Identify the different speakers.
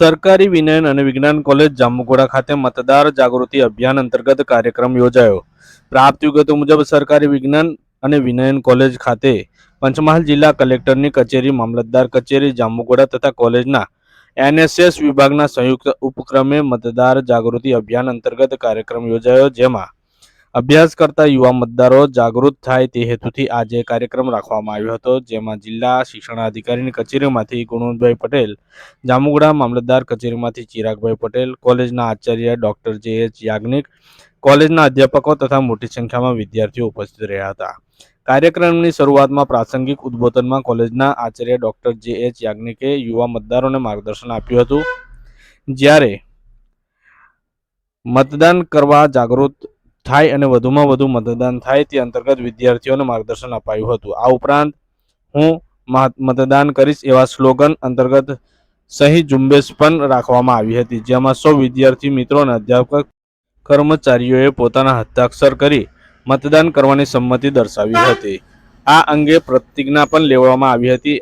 Speaker 1: સરકારી વિનયન અને વિજ્ઞાન કોલેજ જાંબુઘોડા ખાતે મતદાર જાગૃતિ અભિયાન અંતર્ગત કાર્યક્રમ યોજાયો. પ્રાપ્ત વિગતો મુજબ સરકારી વિજ્ઞાન અને વિનયન કોલેજ ખાતે પંચમહાલ જિલ્લા કલેક્ટરની કચેરી, મામલતદાર કચેરી, જાંબુઘોડા તથા કોલેજના એનએસએસ વિભાગના સંયુક્ત ઉપક્રમે મતદાર જાગૃતિ અભિયાન અંતર્ગત કાર્યક્રમ યોજાયો, જેમાં અભ્યાસ કરતા યુવા મતદારો જાગૃત થાય તે હેતુથી આજે કાર્યક્રમ રાખવામાં આવ્યો હતો, જેમાં જિલ્લા શિક્ષણાધિકારીની કચેરીમાંથી ગુણવંતભાઈ પટેલ, જામુગડા મામલતદાર કચેરીમાંથી ચિરાગભાઈ પટેલ, કોલેજના આચાર્ય ડોક્ટર જે એચ યાજ્ઞિક, કોલેજના અધ્યાપકો તથા મોટી સંખ્યામાં વિદ્યાર્થીઓ ઉપસ્થિત રહ્યા હતા. કાર્યક્રમની શરૂઆતમાં પ્રાસંગિક ઉદ્બોધનમાં કોલેજના આચાર્ય ડોક્ટર જે એચ યાજ્ઞિકે યુવા મતદારોને માર્ગદર્શન આપ્યું હતું. જ્યારે મતદાન કરવા જાગૃત થાય અને વધુમાં વધુ મતદાન થાય તે અંતર્ગત વિદ્યાર્થીઓને માર્ગદર્શન અપાયું હતું. આ ઉપરાંત હું મતદાન કરીશ એવા સ્લોગન અંતર્ગત સહી ઝુંબેશ પણ રાખવામાં આવી હતી, જેમાં સૌ વિદ્યાર્થી મિત્રો અને અધ્યાપક કર્મચારીઓએ પોતાના હસ્તાક્ષર કરી મતદાન કરવાની સંમતિ દર્શાવી હતી. આ અંગે પ્રતિજ્ઞા પણ લેવામાં આવી હતી.